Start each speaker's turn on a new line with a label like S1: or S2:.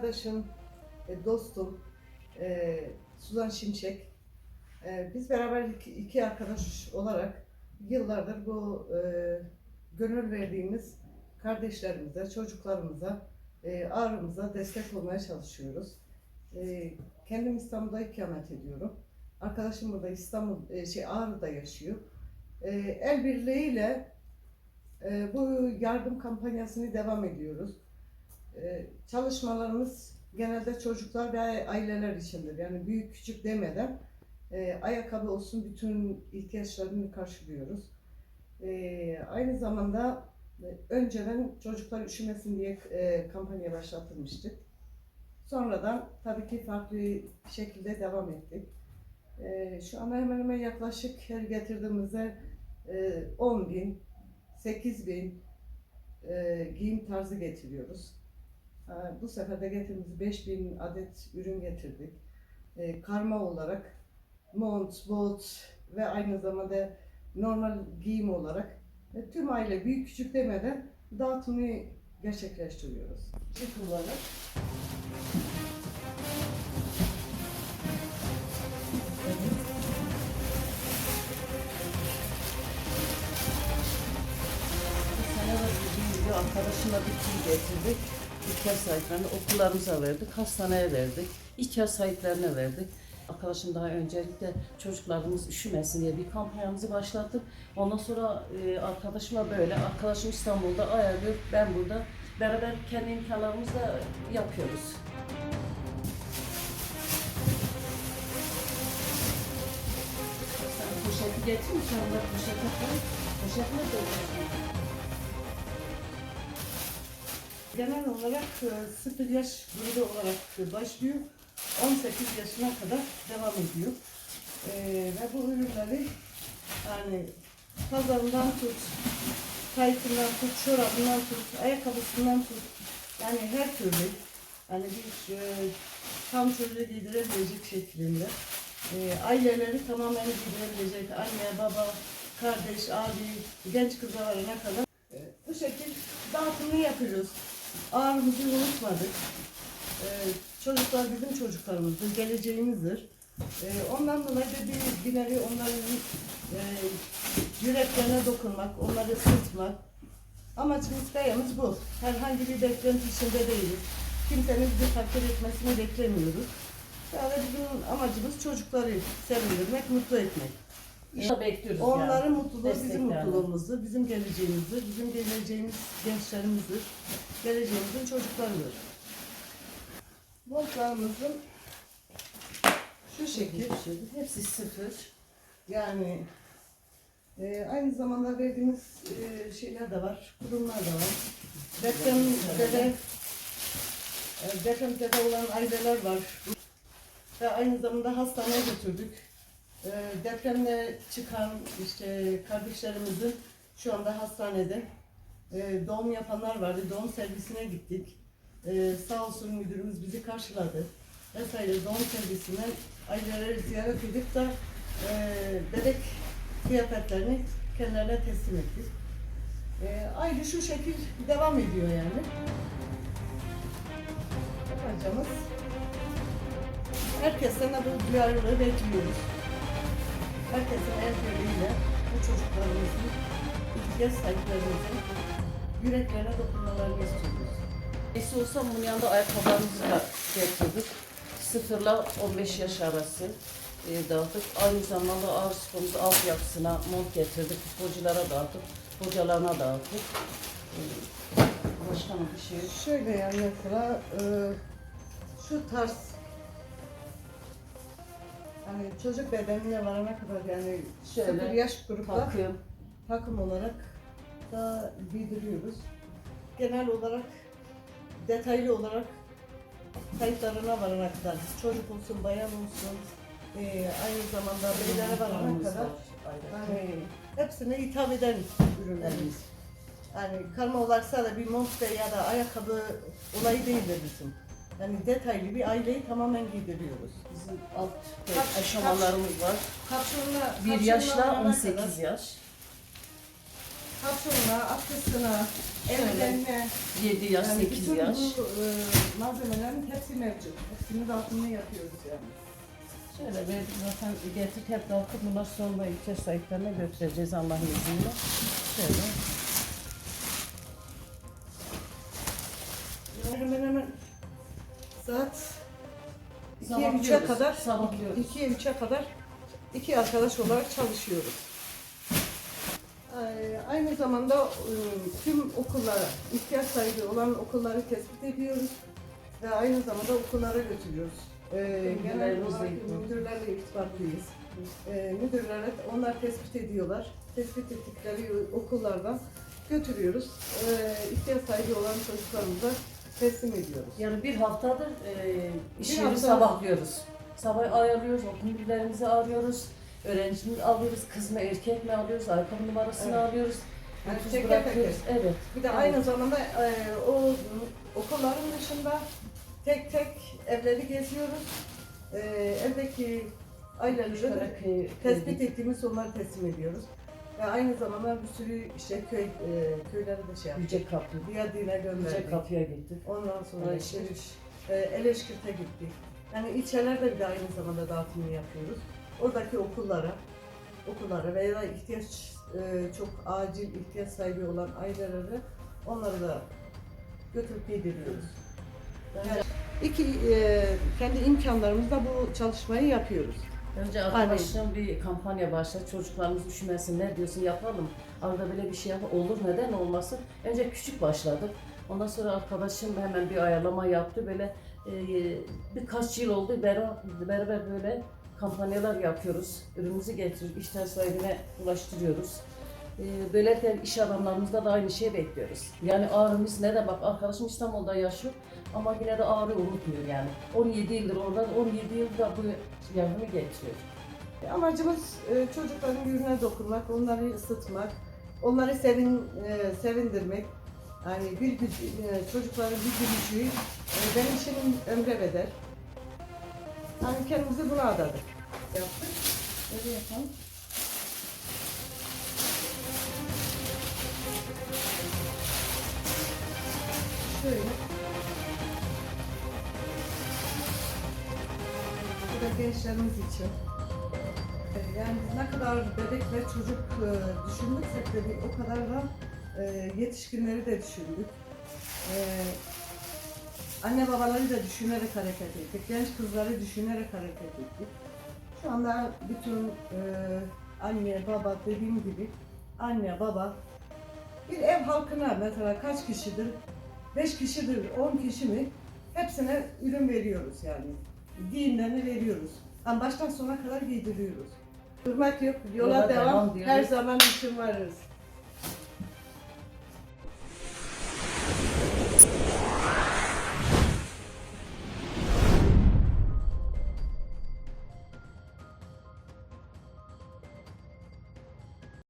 S1: arkadaşım, e, dostum e, Suzan Şimşek. E, biz beraber iki, arkadaş olarak yıllardır bu gönül verdiğimiz kardeşlerimize, çocuklarımıza, ağrımıza destek olmaya çalışıyoruz. Kendim İstanbul'da ikamet ediyorum. Arkadaşım burada İstanbul, şey Ağrı'da yaşıyor. El birliğiyle bu yardım kampanyasını devam ediyoruz. E, çalışmalarımız genelde çocuklar ve aileler içindir. Yani büyük küçük demeden e, ayakkabı olsun bütün ihtiyaçlarını karşılıyoruz. E, aynı zamanda e, önceden çocuklar üşümesin diye e, kampanya başlatılmıştık. Sonradan tabii ki farklı şekilde devam ettik. E, şu an hemen hemen yaklaşık her getirdiğimizde e, 10 bin, 8 bin e, giyim tarzı getiriyoruz. E, bu sefer de getirdiğimiz 5 bin adet ürün getirdik. E, karma olarak mont, bot ve aynı zamanda normal giyim olarak e, tüm aile büyük küçük demeden dağıtımı gerçekleştiriyoruz. İlk olarak
S2: arkadaşımla bir tüm getirdik. İhtiyaç sahiplerine okullarımıza verdik, hastaneye verdik, ihtiyaç sahiplerine verdik. Arkadaşım daha öncelikle çocuklarımız üşümesin diye bir kampanyamızı başlattık. Ondan sonra e, arkadaşımla böyle, arkadaşım İstanbul'da ayarlıyor, ben burada. Beraber kendi imkanlarımızla yapıyoruz. Sen poşeti getirin, sen de poşete koy. Poşetine doldurun.
S1: Genel olarak e, 0 yaş grubu olarak e, başlıyor. 18 yaşına kadar devam ediyor. E, ve bu ürünleri yani pazarından tut, taytından tut, çorabından tut, ayakkabısından tut. Yani her türlü yani bir e, tam çocuğu giydirebilecek şeklinde. E, aileleri tamamen giydirebilecek anne, baba, kardeş, abi, genç kıza varana kadar e, bu şekil dağıtımını yapıyoruz. Ağrımızı unutmadık. E, çocuklar bizim çocuklarımızdır, geleceğimizdir. E, ondan dolayı bir, nevi onların e, yüreklerine dokunmak, onları ısıtmak. Amacımız, gayemiz bu. Herhangi bir beklenti içinde değiliz. Kimsenin bizi takdir etmesini beklemiyoruz. Yani bizim amacımız çocukları sevindirmek, mutlu etmek.
S2: İşte bekliyoruz
S1: Onların
S2: yani.
S1: mutluluğu bizim mutluluğumuzdur, bizim geleceğimizdir, bizim geleceğimiz gençlerimizdir, geleceğimizin çocuklarıdır. Montlarımızın şu şekil,
S2: Hepsi sıfır.
S1: yani e, aynı zamanda verdiğimiz e, şeyler de var, kurumlar da var. Depremde de depremde de olan aileler var. Ve aynı zamanda hastaneye götürdük. E, depremde çıkan işte kardeşlerimizin şu anda hastanede e, doğum yapanlar vardı. Doğum servisine gittik. E, sağ olsun müdürümüz bizi karşıladı. Vesaire doğum servisine aileleri ziyaret edip de e, bebek kıyafetlerini kendilerine teslim ettik. E, aynı şu şekil devam ediyor yani. Amacımız herkesten de bu duyarlılığı bekliyoruz. Herkesin el birliğiyle bu çocuklarımızın, ihtiyaç sahiplerimizin yüreklerine dokunmalarını istiyoruz.
S2: Neyse olsa bunun yanında ayakkabılarımızı da getirdik. Sıfırla 15 yaş arası e, dağıttık. Aynı zamanda ağır sporumuz altyapısına mont getirdik. Futbolculara dağıttık. Hocalarına dağıttık. E, başka mı bir şey?
S1: Şöyle yani mesela e, şu tarz hani çocuk bedenine varana kadar yani
S2: Şöyle,
S1: sıfır yaş grupta
S2: Takım.
S1: takım olarak da giydiriyoruz. Genel olarak detaylı olarak kayıtlarına varana kadar çocuk olsun, bayan olsun, e, aynı zamanda beylere varana kadar hani hepsine hitap eden ürünlerimiz. Yani karma olarak sadece bir mont ve ya da ayakkabı olayı değildir bizim. Yani detaylı bir aileyi tamamen giydiriyoruz.
S2: Bizim alt
S1: Kaç-
S2: aşamalarımız var.
S1: Kapşonla,
S2: Bir yaşla
S1: varana
S2: 18
S1: kadar-
S2: yaş.
S1: Kapşonuna, atkısına, evlerine,
S2: 7 yaş,
S1: yani
S2: 8
S1: bütün
S2: yaş.
S1: bu e, malzemelerin hepsi mevcut. Hepsinin dağıtımını yapıyoruz yani.
S2: Şöyle verdik zaten getirip hep dağıtıp bunlar sonra ihtiyaç sahiplerine götüreceğiz Allah'ın izniyle. Şöyle.
S1: Hemen hemen saat 2'ye
S2: Sabahlıyoruz,
S1: 3'e kadar
S2: sabahlıyoruz.
S1: 2'ye 3'e kadar iki arkadaş olarak çalışıyoruz. Ee, Aynı zamanda e, tüm okullara, ihtiyaç sahibi olan okulları tespit ediyoruz ve aynı zamanda okullara götürüyoruz. Ee, genel olarak müdürlerle irtibatlıyız. Ee, müdürler onlar tespit ediyorlar. Tespit ettikleri okullardan götürüyoruz. Ee, ihtiyaç sahibi olan çocuklarımıza teslim ediyoruz.
S2: Yani bir haftadır e, iş
S1: Bir
S2: yeri
S1: hafta-
S2: sabahlıyoruz. Sabah ayarlıyoruz, okul müdürlerimizi arıyoruz. Öğrencimizi alıyoruz, kız mı erkek mi alıyoruz, ayakkabı numarasını
S1: Evet.
S2: alıyoruz.
S1: Yani
S2: Nüfus
S1: teker
S2: bırakıyoruz. Evet.
S1: Bir de aynı zamanda e, o okulların dışında tek tek evleri geziyoruz. E, evdeki aileleri de
S2: Müşterek, e,
S1: tespit ettiğimiz onları teslim ediyoruz. Ve aynı zamanda bir sürü işte köy e, köyleri de şey yaptık.
S2: Yüce Kapı.
S1: Diyadin'e
S2: Yüce
S1: gönderdik.
S2: Kapı'ya gittik.
S1: Ondan sonra işte e, Eleşkirt'e gittik. Yani ilçelerde bir de aynı zamanda dağıtımını yapıyoruz. Oradaki okullara, okullara veya ihtiyaç e, çok acil ihtiyaç sahibi olan ailelere onları da götürüp yediriyoruz. Yani iki e, kendi imkanlarımızla bu çalışmayı yapıyoruz.
S2: Önce arkadaşım bir kampanya başladı. Çocuklarımız üşümesin. Ne diyorsun yapalım. Arada böyle bir şey yap olur. Neden olmasın? Önce küçük başladık. Ondan sonra arkadaşım hemen bir ayarlama yaptı. Böyle e, birkaç yıl oldu. Beraber, beraber böyle kampanyalar yapıyoruz. Ürünümüzü getirip ihtiyaç sahibine ulaştırıyoruz. E, böylelikle iş adamlarımızda da aynı şeyi bekliyoruz. Yani ağrımız ne de bak arkadaşım İstanbul'da yaşıyor ama yine de ağrı unutmuyor yani. 17 yıldır orada, 17 yılda bu yardımı getiriyor.
S1: Amacımız e, çocukların yüzüne dokunmak, onları ısıtmak, onları sevin, e, sevindirmek. Yani bir gücü, e, çocukların bir gülücüğü e, benim için ömre bedel. Yani kendimizi buna adadık. Yaptık. Öyle yapalım. Şöyle. Bu da gençlerimiz için. Yani biz ne kadar bebek ve çocuk e, düşündüksek de o kadar da e, yetişkinleri de düşündük. Anne babaları da düşünerek hareket ettik. Genç kızları düşünerek hareket ettik. Şu anda bütün e, anne baba dediğim gibi anne baba bir ev halkına mesela kaç kişidir? 5 kişidir, 10 kişi mi? Hepsine ürün veriyoruz yani. Giyimlerini veriyoruz. Yani baştan sona kadar giydiriyoruz. Durmak yok, yola,
S2: Yola
S1: devam.
S2: devam.
S1: Her zaman için varız.